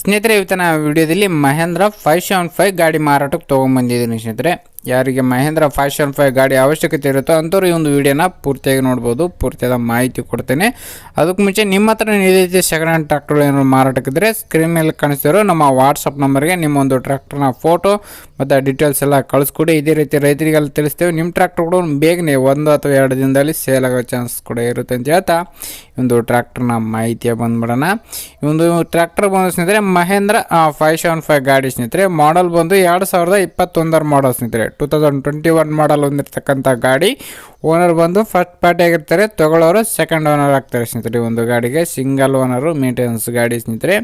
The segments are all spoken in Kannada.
ಸ್ನೇಹಿತರೆ ಇವತ್ತಿನ ವಿಡಿಯೋದಲ್ಲಿ ಮಹೇಂದ್ರ ಫೈವ್ ಸೆವೆನ್ ಫೈವ್ ಗಾಡಿ ಮಾರಾಟಕ್ಕೆ ತೊಗೊಂಬಂದಿದ್ದೀನಿ ಸ್ನೇಹಿತರೆ. ಯಾರಿಗೆ ಮಹೇಂದ್ರ ಫೈವ್ ಸೆವೆನ್ ಫೈವ್ ಗಾಡಿ ಅವಶ್ಯಕತೆ ಇರುತ್ತೋ ಅಂಥವ್ರು ಈ ಒಂದು ವಿಡಿಯೋನ ಪೂರ್ತಿಯಾಗಿ ನೋಡ್ಬೋದು, ಪೂರ್ತಿಯಾದ ಮಾಹಿತಿ ಕೊಡ್ತೇನೆ. ಅದಕ್ಕೆ ಮುಂಚೆ ನಿಮ್ಮ ಹತ್ರ ಇದೇ ರೀತಿ ಸೆಕೆಂಡ್ ಹ್ಯಾಂಡ್ ಟ್ರ್ಯಾಕ್ಟರ್ ಏನಾದ್ರು ಮಾರಾಟಕ್ಕಿದ್ರೆ ಸ್ಕ್ರೀನ್ ಮೇಲೆ ಕಾಣಿಸ್ತಿರೋ ನಮ್ಮ ವಾಟ್ಸಪ್ ನಂಬರ್ಗೆ ನಿಮ್ಮ ಒಂದು ಟ್ರ್ಯಾಕ್ಟರ್ನ ಫೋಟೋ ಮತ್ತು ಡೀಟೇಲ್ಸ್ ಎಲ್ಲ ಕಳಿಸ್ಕೊಡಿ. ಇದೇ ರೀತಿ ರೈತರಿಗೆಲ್ಲ ತಿಳಿಸ್ತೇವೆ. ನಿಮ್ಮ ಟ್ರ್ಯಾಕ್ಟರ್ ಕೂಡ ಬೇಗನೆ ಒಂದು ಅಥವಾ ಎರಡು ದಿನದಲ್ಲಿ ಸೇಲ್ ಆಗೋ ಚಾನ್ಸ್ ಕೂಡ ಇರುತ್ತೆ ಅಂತ ಹೇಳ್ತಾ ಒಂದು ಟ್ರ್ಯಾಕ್ಟರ್ನ ಮಾಹಿತಿಯ ಬಂದ್ಬಿಡೋಣ. ಈ ಒಂದು ಟ್ರ್ಯಾಕ್ಟರ್ ಬಂದ್ರೆ ಮಹೇಂದ್ರ ಫೈವ್ ಸೆವೆನ್ ಫೈವ್ ಗಾಡಿ ಸ್ನೇಹಿತರೆ ಮಾಡಲ್ ಬಂದು ಎರಡು ಸಾವಿರದ ಇಪ್ಪತ್ತೊಂದರ ಮಾಡಲ್ ಸ್ನೇಹಿತರೆ. Two thousand twenty one model ಹೊಂದಿರತಕ್ಕಂಥ ಗಾಡಿ. ಓನರ್ ಬಂದು ಫಸ್ಟ್ ಪಾರ್ಟಿ ಆಗಿರ್ತಾರೆ, ತಗೊಳ್ಳೋರು ಸೆಕೆಂಡ್ ಓನರ್ ಆಗ್ತಾರೆ ಸ್ನೇಹಿತರೆ ಒಂದು ಗಾಡಿಗೆ. ಸಿಂಗಲ್ ಓನರು ಮೇಂಟೆನೆನ್ಸ್ ಗಾಡಿ ಸ್ನೇಹಿತರೆ.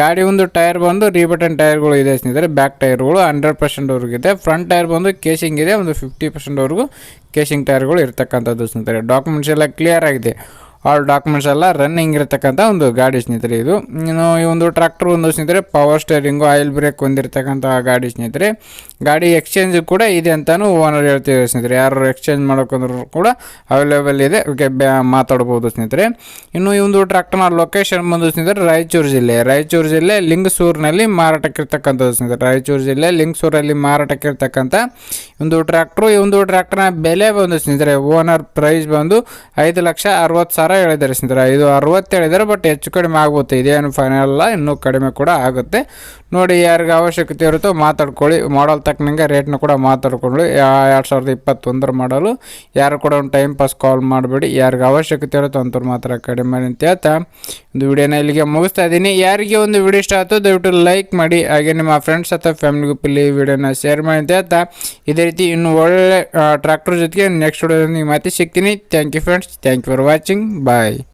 ಗಾಡಿ ಒಂದು ಟೈರ್ ಬಂದು ರೀಬಟನ್ ಟೈರ್ಗಳು ಇದೆ ಸ್ನೇಹಿತರೆ ಬ್ಯಾಕ್ ಟೈರ್ಗಳು ಹಂಡ್ರೆಡ್ ಪರ್ಸೆಂಟ್ವರೆಗೂ ಇದೆ. ಫ್ರಂಟ್ ಟೈರ್ ಬಂದು ಕೇಸಿಂಗ್ ಇದೆ, ಒಂದು ಫಿಫ್ಟಿ ಪರ್ಸೆಂಟ್ವರೆಗೂ ಕೇಸಿಂಗ್ ಟೈರ್ಗಳು ಇರ್ತಕ್ಕಂಥದ್ದು ಸ್ನೇಹಿತರೆ. ಡಾಕ್ಯುಮೆಂಟ್ಸ್ ಎಲ್ಲ ಕ್ಲಿಯರ್ ಆಗಿದೆ. ಆಲ್ ಡಾಕ್ಯುಮೆಂಟ್ಸ್ ಎಲ್ಲ ರನ್ನಿಂಗ್ ಇರತಕ್ಕಂಥ ಒಂದು ಗಾಡಿ ಸ್ನೇಹಿತರೆ ಇದು. ಇನ್ನು ಈ ಒಂದು ಟ್ರ್ಯಾಕ್ಟರ್ ಒಂದು ಸ್ನೇಹಿತರೆ ಪವರ್ ಸ್ಟೇರಿಂಗು ಆಯಿಲ್ ಬ್ರೇಕ್ ಹೊಂದಿರತಕ್ಕಂಥ ಗಾಡಿ ಸ್ನೇಹಿತರೆ. ಗಾಡಿ ಎಕ್ಸ್ಚೇಂಜ್ ಕೂಡ ಇದೆ ಅಂತಲೂ ಓನರ್ ಹೇಳ್ತಿದ್ದಾರೆ ಸ್ನೇಹಿತರೆ. ಯಾರು ಎಕ್ಸ್ಚೇಂಜ್ ಮಾಡೋಕಂದ್ರೂ ಕೂಡ ಅವೈಲೇಬಲ್ ಇದೆ. ಮಾತಾಡ್ಬೋದು ಸ್ನೇಹಿತರೆ. ಇನ್ನು ಈ ಒಂದು ಟ್ರ್ಯಾಕ್ಟರ್ನ ಲೊಕೇಶನ್ ಬಂದು ಸ್ನೇಹಿತರೆ ರಾಯಚೂರು ಜಿಲ್ಲೆ. ರಾಯಚೂರು ಜಿಲ್ಲೆ ಲಿಂಗಸೂರಿನಲ್ಲಿ ಮಾರಾಟಕ್ಕಿರ್ತಕ್ಕಂಥದ್ದು ಸ್ನೇಹಿತರೆ. ರಾಯಚೂರು ಜಿಲ್ಲೆ ಲಿಂಗಸೂರಲ್ಲಿ ಮಾರಾಟಕ್ಕಿರ್ತಕ್ಕಂಥ ಒಂದು ಟ್ರ್ಯಾಕ್ಟ್ರು ಈ ಒಂದು ಟ್ರ್ಯಾಕ್ಟರ್ನ ಬೆಲೆ ಬಂದು ಸ್ನೇಹಿತರೆ ಓನರ್ ಪ್ರೈಸ್ ಬಂದು ಐದು ಲಕ್ಷ ಅರವತ್ತು ಸಾವಿರ ಹೇಳಿದ್ದಾರೆ ಸ್ನೇಹಿತರೆ. ಐದು ಅರವತ್ತು ಹೇಳಿದ್ದಾರೆ ಬಟ್ ಹೆಚ್ಚು ಕಡಿಮೆ ಆಗುತ್ತೆ ಇದೇನು ಫೈನಲ್ ಅಲ್ಲ, ಇನ್ನೂ ಕಡಿಮೆ ಕೂಡ ಆಗುತ್ತೆ. ನೋಡಿ, ಯಾರಿಗೆ ಅವಶ್ಯಕತೆ ಇರುತ್ತೋ ಮಾತಾಡ್ಕೊಳ್ಳಿ. ಮಾಡಲ್ ತಕ್ಕನಂಗೆ ರೇಟ್ನ ಕೂಡ ಮಾತಾಡ್ಕೊಳ್ಳಿ. ಎರಡು ಸಾವಿರದ ಇಪ್ಪತ್ತೊಂದರ ಮಾಡಲು ಯಾರು ಕೂಡ ಒಂದು ಟೈಮ್ ಪಾಸ್ ಕಾಲ್ ಮಾಡಬೇಡಿ. ಯಾರಿಗೆ ಅವಶ್ಯಕತೆ ಇರುತ್ತೋ ಅಂಥವ್ರು ಮಾತ್ರ ಕಡಿಮೆ ಅಂತ ಹೇಳ್ತಾ ಒಂದು ವಿಡಿಯೋನ ಇಲ್ಲಿಗೆ ಮುಗಿಸ್ತಾ ಇದ್ದೀನಿ. ಯಾರಿಗೆ ಒಂದು ವಿಡಿಯೋ ಇಷ್ಟ ಆಯ್ತು ದಯವಿಟ್ಟು ಲೈಕ್ ಮಾಡಿ. ಹಾಗೆ ನಿಮ್ಮ ಫ್ರೆಂಡ್ಸ್ ಅಥವಾ ಫ್ಯಾಮಿಲಿ ಗ್ರೂಪಲ್ಲಿ ವಿಡಿಯೋನ ಶೇರ್ ಮಾಡಿ ಅಂತ ಹೇಳ್ತಾ ಇದೇ ರೀತಿ ಇನ್ನು ಒಳ್ಳೆ ಟ್ರ್ಯಾಕ್ಟರ್ ಜೊತೆಗೆ ನೆಕ್ಸ್ಟ್ ವಿಡಿಯೋದಲ್ಲಿ ಮತ್ತೆ ಸಿಗ್ತೀನಿ. Thank you friends thank you for watching by